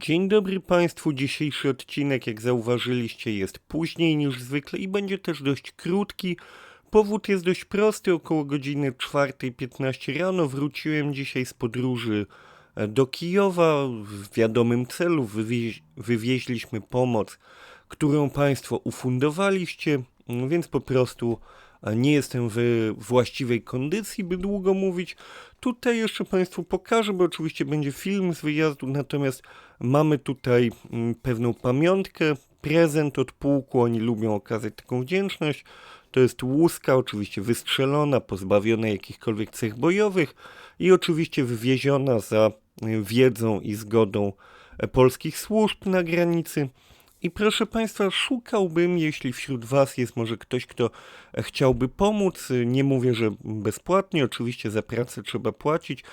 Dzień dobry Państwu. Dzisiejszy odcinek, jak zauważyliście, jest później niż zwykle i będzie też dość krótki. Powód jest dość prosty. Około godziny 4.15 rano wróciłem dzisiaj z podróży e, do Kijowa w wiadomym celu. Wywieź, wywieźliśmy pomoc, którą Państwo ufundowaliście, mm, więc po prostu nie jestem w właściwej kondycji, by długo mówić. Tutaj jeszcze Państwu pokażę, bo oczywiście będzie film z wyjazdu, natomiast mamy tutaj mm, pewną pamiątkę, prezent od pułku, oni lubią okazać taką wdzięczność. To jest łuska, oczywiście wystrzelona, pozbawiona jakichkolwiek cech bojowych i oczywiście wywieziona za wiedzą i zgodą e, polskich służb na granicy. I proszę Państwa, szukałbym, jeśli wśród Was jest może ktoś, kto e, chciałby pomóc. y, Nie mówię, że bezpłatnie, oczywiście za pracę trzeba płacić.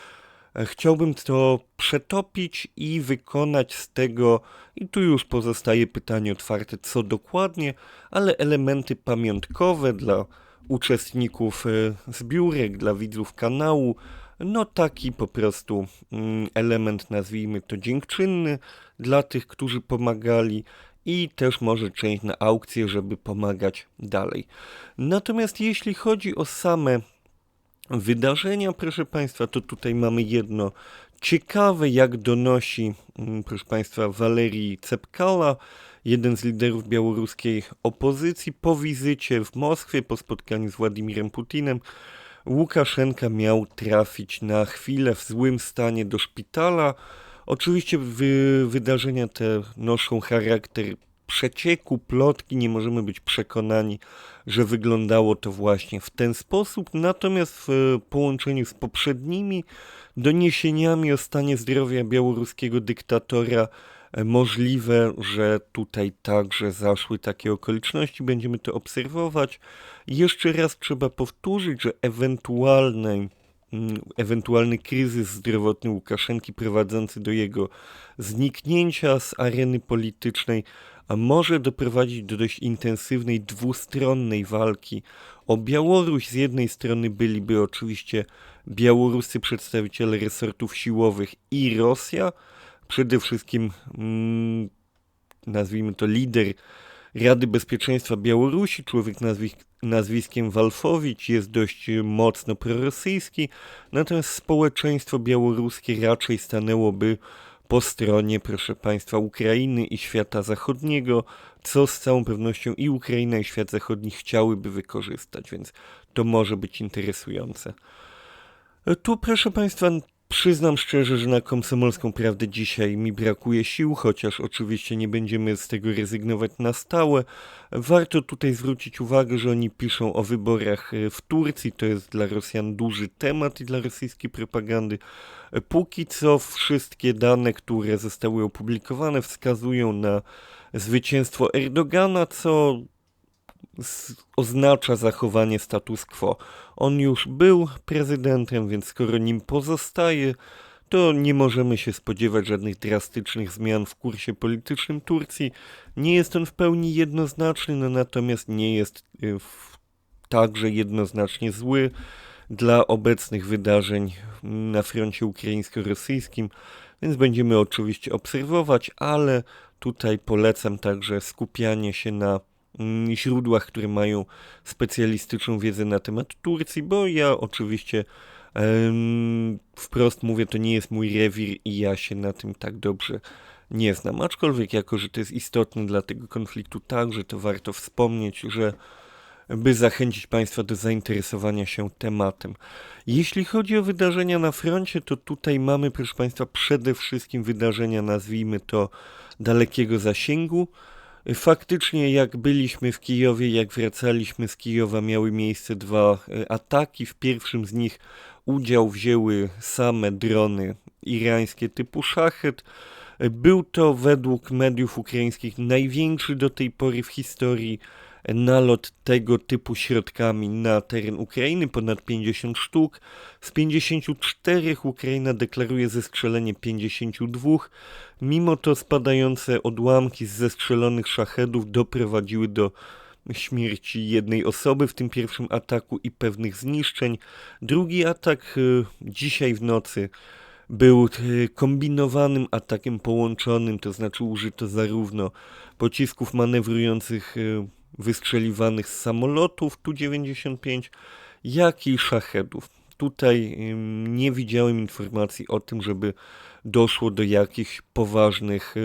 E, Chciałbym to przetopić i wykonać z tego, i tu już pozostaje pytanie otwarte, co dokładnie, ale elementy pamiątkowe dla uczestników e, zbiórek, dla widzów kanału. No taki po prostu mm, element, nazwijmy to dziękczynny dla tych, którzy pomagali i też może część na aukcję, żeby pomagać dalej. Natomiast jeśli chodzi o same wydarzenia, proszę Państwa, to tutaj mamy jedno ciekawe, jak donosi, mm, proszę Państwa, Walerii Cepkala, jeden z liderów białoruskiej opozycji, po wizycie w Moskwie, po spotkaniu z Władimirem Putinem, Łukaszenka miał trafić na chwilę w złym stanie do szpitala. Oczywiście wy, wydarzenia te noszą charakter przecieku, plotki, nie możemy być przekonani, że wyglądało to właśnie w ten sposób. Natomiast w połączeniu z poprzednimi doniesieniami o stanie zdrowia białoruskiego dyktatora e, możliwe, że tutaj także zaszły takie okoliczności, będziemy to obserwować. Jeszcze raz trzeba powtórzyć, że ewentualny, mm, ewentualny kryzys zdrowotny Łukaszenki prowadzący do jego zniknięcia z areny politycznej a może doprowadzić do dość intensywnej dwustronnej walki o Białoruś. Z jednej strony byliby oczywiście białoruscy przedstawiciele resortów siłowych i Rosja, przede wszystkim mm, nazwijmy to lider Rady Bezpieczeństwa Białorusi, człowiek nazwi- nazwiskiem Walfowicz, jest dość mocno prorosyjski, natomiast społeczeństwo białoruskie raczej stanęłoby po stronie, proszę Państwa, Ukrainy i świata zachodniego, co z całą pewnością i Ukraina, i świat zachodni chciałyby wykorzystać, więc to może być interesujące. E, Tu, proszę Państwa, przyznam szczerze, że na komsomolską prawdę dzisiaj mi brakuje sił, chociaż oczywiście nie będziemy z tego rezygnować na stałe. Warto tutaj zwrócić uwagę, że oni piszą o wyborach e, w Turcji, to jest dla Rosjan duży temat i dla rosyjskiej propagandy. Póki co wszystkie dane, które zostały opublikowane, wskazują na zwycięstwo Erdogana, co oznacza zachowanie status quo. On już był prezydentem, więc skoro nim pozostaje, to nie możemy się spodziewać żadnych drastycznych zmian w kursie politycznym Turcji. Nie jest on w pełni jednoznaczny, no natomiast nie jest y, także jednoznacznie zły dla obecnych wydarzeń na froncie ukraińsko-rosyjskim, więc będziemy oczywiście obserwować, ale tutaj polecam także skupianie się na źródłach, które mają specjalistyczną wiedzę na temat Turcji, bo ja oczywiście wprost mówię, to nie jest mój rewir i ja się na tym tak dobrze nie znam. Aczkolwiek, jako że to jest istotne dla tego konfliktu, także to warto wspomnieć, że by zachęcić Państwa do zainteresowania się tematem. Jeśli chodzi o wydarzenia na froncie, to tutaj mamy, proszę Państwa, przede wszystkim wydarzenia, nazwijmy to, dalekiego zasięgu. Faktycznie, jak byliśmy w Kijowie, jak wracaliśmy z Kijowa, miały miejsce dwa e, ataki. W pierwszym z nich udział wzięły same drony irańskie typu Szachet. E, Był to według mediów ukraińskich największy do tej pory w historii nalot tego typu środkami na teren Ukrainy, ponad 50 sztuk. Z 54 Ukraina deklaruje zestrzelenie 52. Mimo to spadające odłamki z zestrzelonych szachedów doprowadziły do śmierci jednej osoby w tym pierwszym ataku i pewnych zniszczeń. Drugi atak y, dzisiaj w nocy był e, kombinowanym atakiem połączonym, to znaczy użyto zarówno pocisków manewrujących e, wystrzeliwanych z samolotów Tu-95, jak i szachedów. Tutaj nie widziałem informacji o tym, żeby doszło do jakichś poważnych e,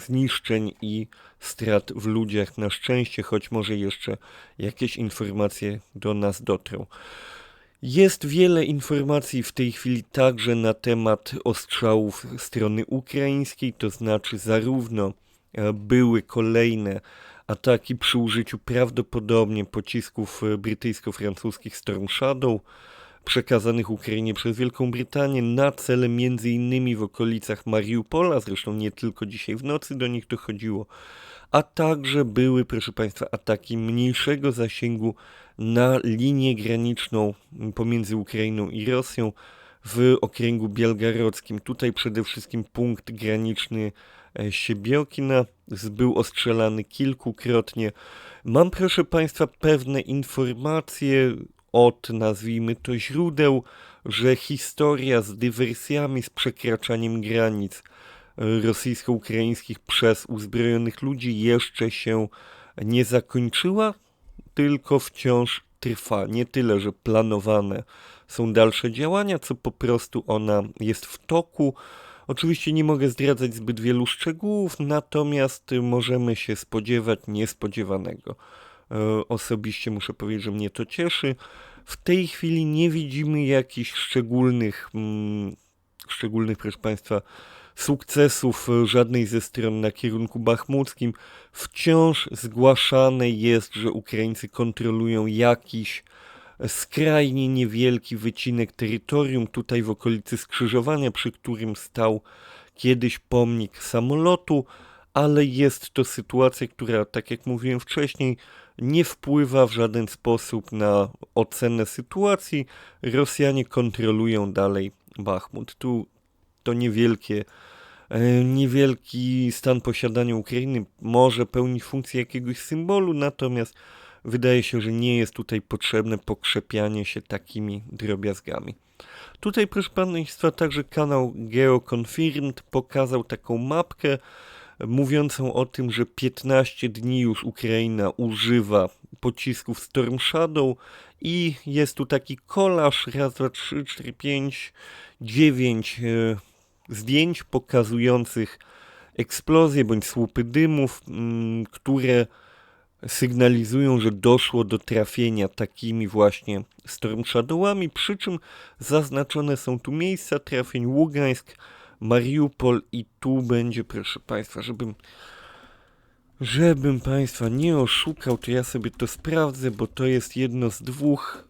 zniszczeń i strat w ludziach. Na szczęście, choć może jeszcze jakieś informacje do nas dotrą. Jest wiele informacji w tej chwili także na temat ostrzałów strony ukraińskiej, to znaczy zarówno e, były kolejne ataki przy użyciu prawdopodobnie pocisków e, brytyjsko-francuskich Storm Shadow, przekazanych Ukrainie przez Wielką Brytanię na cele innymi w okolicach Mariupola, zresztą nie tylko dzisiaj w nocy do nich dochodziło, a także były, proszę Państwa, ataki mniejszego zasięgu na linię graniczną pomiędzy Ukrainą i Rosją w okręgu bielgarodzkim. Tutaj przede wszystkim punkt graniczny e, Siebiołkina był ostrzelany kilkukrotnie. Mam, proszę Państwa, pewne informacje od, nazwijmy to, źródeł, że historia z dywersjami, z przekraczaniem granic rosyjsko-ukraińskich przez uzbrojonych ludzi jeszcze się nie zakończyła, tylko wciąż trwa. Nie tyle, że planowane są dalsze działania, co po prostu ona jest w toku. Oczywiście nie mogę zdradzać zbyt wielu szczegółów, natomiast możemy się spodziewać niespodziewanego. E, osobiście muszę powiedzieć, że mnie to cieszy. W tej chwili nie widzimy jakichś szczególnych, mm, szczególnych, proszę Państwa, sukcesów e, żadnej ze stron na kierunku bachmuckim. Wciąż zgłaszane jest, że Ukraińcy kontrolują jakiś skrajnie niewielki wycinek terytorium tutaj w okolicy skrzyżowania, przy którym stał kiedyś pomnik samolotu, ale jest to sytuacja, która, tak jak mówiłem wcześniej, nie wpływa w żaden sposób na ocenę sytuacji. Rosjanie kontrolują dalej Bachmut. Tu to niewielkie, e, niewielki stan posiadania Ukrainy może pełnić funkcję jakiegoś symbolu, natomiast wydaje się, że nie jest tutaj potrzebne pokrzepianie się takimi drobiazgami. Tutaj, proszę Państwa, także kanał GeoConfirmed pokazał taką mapkę mówiącą o tym, że 15 dni już Ukraina używa pocisków Storm Shadow i jest tu taki kolaż, raz, dwa, trzy, cztery, pięć, dziewięć e, zdjęć pokazujących eksplozje bądź słupy dymów, mm, które sygnalizują, że doszło do trafienia takimi właśnie Storm Shadowami, przy czym zaznaczone są tu miejsca trafień Ługańsk, Mariupol i tu będzie, proszę Państwa, żebym żebym Państwa nie oszukał, to ja sobie to sprawdzę, bo to jest jedno z dwóch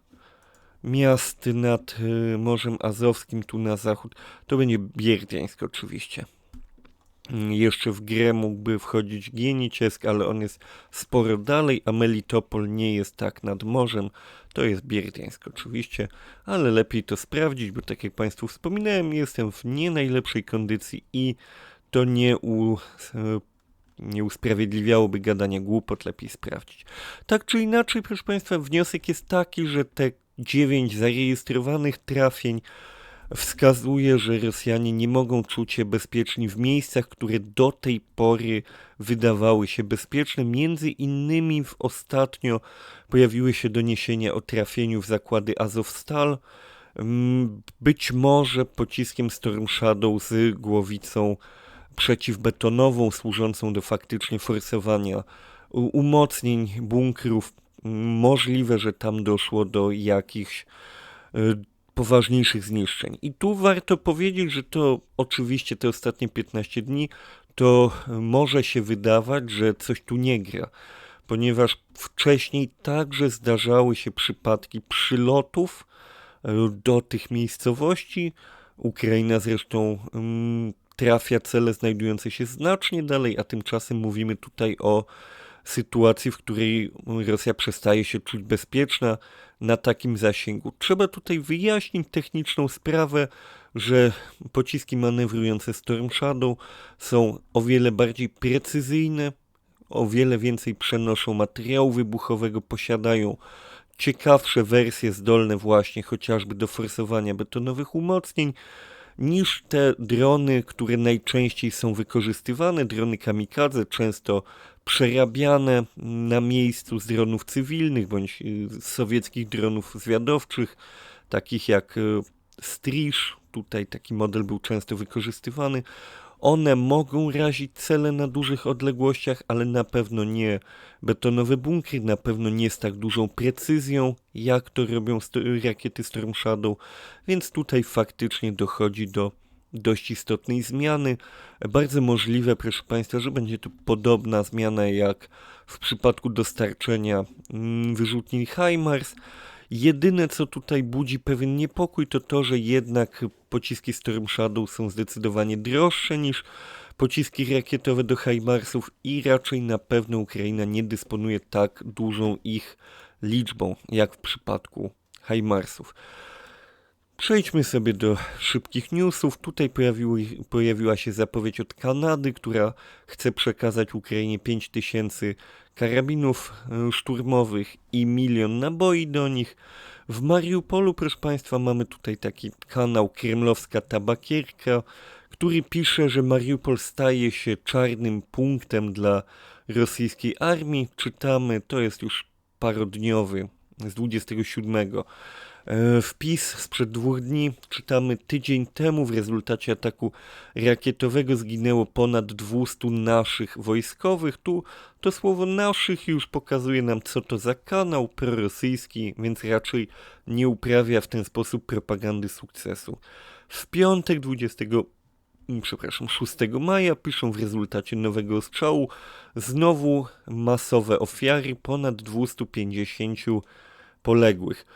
miast nad y, Morzem Azowskim, tu na zachód. To będzie Bierdiańsk oczywiście. Mm, jeszcze w grę mógłby wchodzić Gieniciesk, ale on jest sporo dalej, a Melitopol nie jest tak nad morzem. To jest Bierdiańsk oczywiście, ale lepiej to sprawdzić, bo tak jak Państwu wspominałem, jestem w nie najlepszej kondycji i to nie, u, nie usprawiedliwiałoby gadania głupot, lepiej sprawdzić. Tak czy inaczej, proszę Państwa, wniosek jest taki, że te dziewięć zarejestrowanych trafień wskazuje, że Rosjanie nie mogą czuć się bezpieczni w miejscach, które do tej pory wydawały się bezpieczne. Między innymi w ostatnio pojawiły się doniesienia o trafieniu w zakłady Azovstal, mm, być może pociskiem Storm Shadow z głowicą przeciwbetonową, służącą do faktycznie forsowania umocnień bunkrów. Możliwe, że tam doszło do jakichś e, poważniejszych zniszczeń. I tu warto powiedzieć, że to oczywiście te ostatnie 15 dni to może się wydawać, że coś tu nie gra, ponieważ wcześniej także zdarzały się przypadki przylotów e, do tych miejscowości. Ukraina zresztą mm, trafia cele znajdujące się znacznie dalej, a tymczasem mówimy tutaj o sytuacji, w której Rosja przestaje się czuć bezpieczna na takim zasięgu. Trzeba tutaj wyjaśnić techniczną sprawę, że pociski manewrujące Storm Shadow są o wiele bardziej precyzyjne, o wiele więcej przenoszą materiału wybuchowego, posiadają ciekawsze wersje zdolne właśnie chociażby do forsowania betonowych umocnień niż te drony, które najczęściej są wykorzystywane, drony kamikadze, często przerabiane na miejscu z dronów cywilnych bądź y, z sowieckich dronów zwiadowczych, takich jak y, Striż, tutaj taki model był często wykorzystywany. One mogą razić cele na dużych odległościach, ale na pewno nie betonowe bunkry, na pewno nie z tak dużą precyzją, jak to robią sto- rakiety Storm Shadow, więc tutaj faktycznie dochodzi do dość istotnej zmiany. Bardzo możliwe, proszę Państwa, że będzie to podobna zmiana jak w przypadku dostarczenia mm, wyrzutni HIMARS. Jedyne, co tutaj budzi pewien niepokój, to to, że jednak pociski Storm Shadow są zdecydowanie droższe niż pociski rakietowe do HIMARSów i raczej na pewno Ukraina nie dysponuje tak dużą ich liczbą, jak w przypadku HIMARSów. Przejdźmy sobie do szybkich newsów. Tutaj pojawiła się zapowiedź od Kanady, która chce przekazać Ukrainie 5000 karabinów e, szturmowych i milion naboi do nich. W Mariupolu, proszę Państwa, mamy tutaj taki kanał Kremlowska Tabakierka, który pisze, że Mariupol staje się czarnym punktem dla rosyjskiej armii. Czytamy, to jest już parodniowy z 27. E, Wpis sprzed dwóch dni czytamy tydzień temu w rezultacie ataku rakietowego zginęło ponad 200 naszych wojskowych. Tu to słowo naszych już pokazuje nam co to za kanał prorosyjski, więc raczej nie uprawia w ten sposób propagandy sukcesu. W piątek 20 mm, przepraszam, 6 maja piszą w rezultacie nowego ostrzału znowu masowe ofiary, ponad 250 poległych.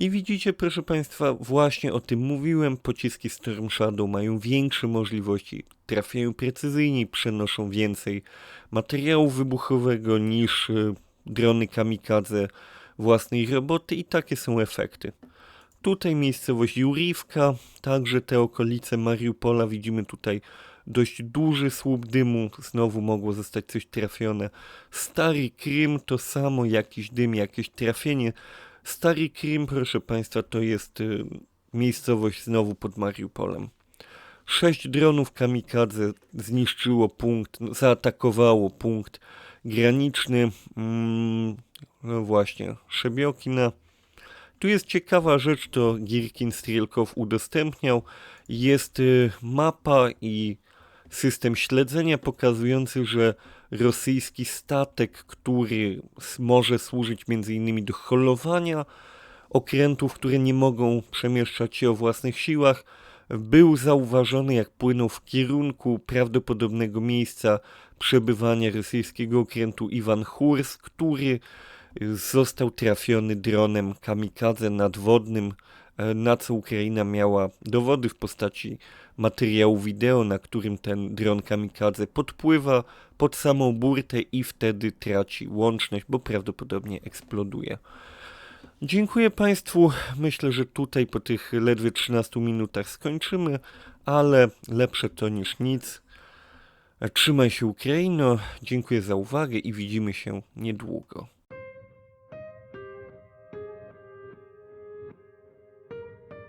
I widzicie, proszę Państwa, właśnie o tym mówiłem. Pociski Storm Shadow mają większe możliwości, trafiają precyzyjniej, przenoszą więcej materiału wybuchowego niż y, drony kamikadze własnej roboty i takie są efekty. Tutaj miejscowość Juriwka, także te okolice Mariupola, widzimy tutaj dość duży słup dymu, znowu mogło zostać coś trafione. Stary Krym to samo, jakiś dym, jakieś trafienie. Stary Krim, proszę Państwa, to jest y, miejscowość znowu pod Mariupolem. Sześć dronów kamikadze zniszczyło punkt, no, zaatakowało punkt graniczny. Mm, no właśnie, Szabiokina. Tu jest ciekawa rzecz, to Girkin Strielkow udostępniał. Jest y, mapa i system śledzenia pokazujący, że rosyjski statek, który może służyć m.in. do holowania okrętów, które nie mogą przemieszczać się o własnych siłach, był zauważony jak płynął w kierunku prawdopodobnego miejsca przebywania rosyjskiego okrętu Iwan Hurs, który y, został trafiony dronem kamikadze nadwodnym, e, na co Ukraina miała dowody w postaci materiału wideo, na którym ten dron kamikadze podpływa pod samą burtę i wtedy traci łączność, bo prawdopodobnie eksploduje. Dziękuję Państwu. Myślę, że tutaj po tych ledwie 13 minutach skończymy, ale lepsze to niż nic. Trzymaj się Ukraino. Dziękuję za uwagę i widzimy się niedługo.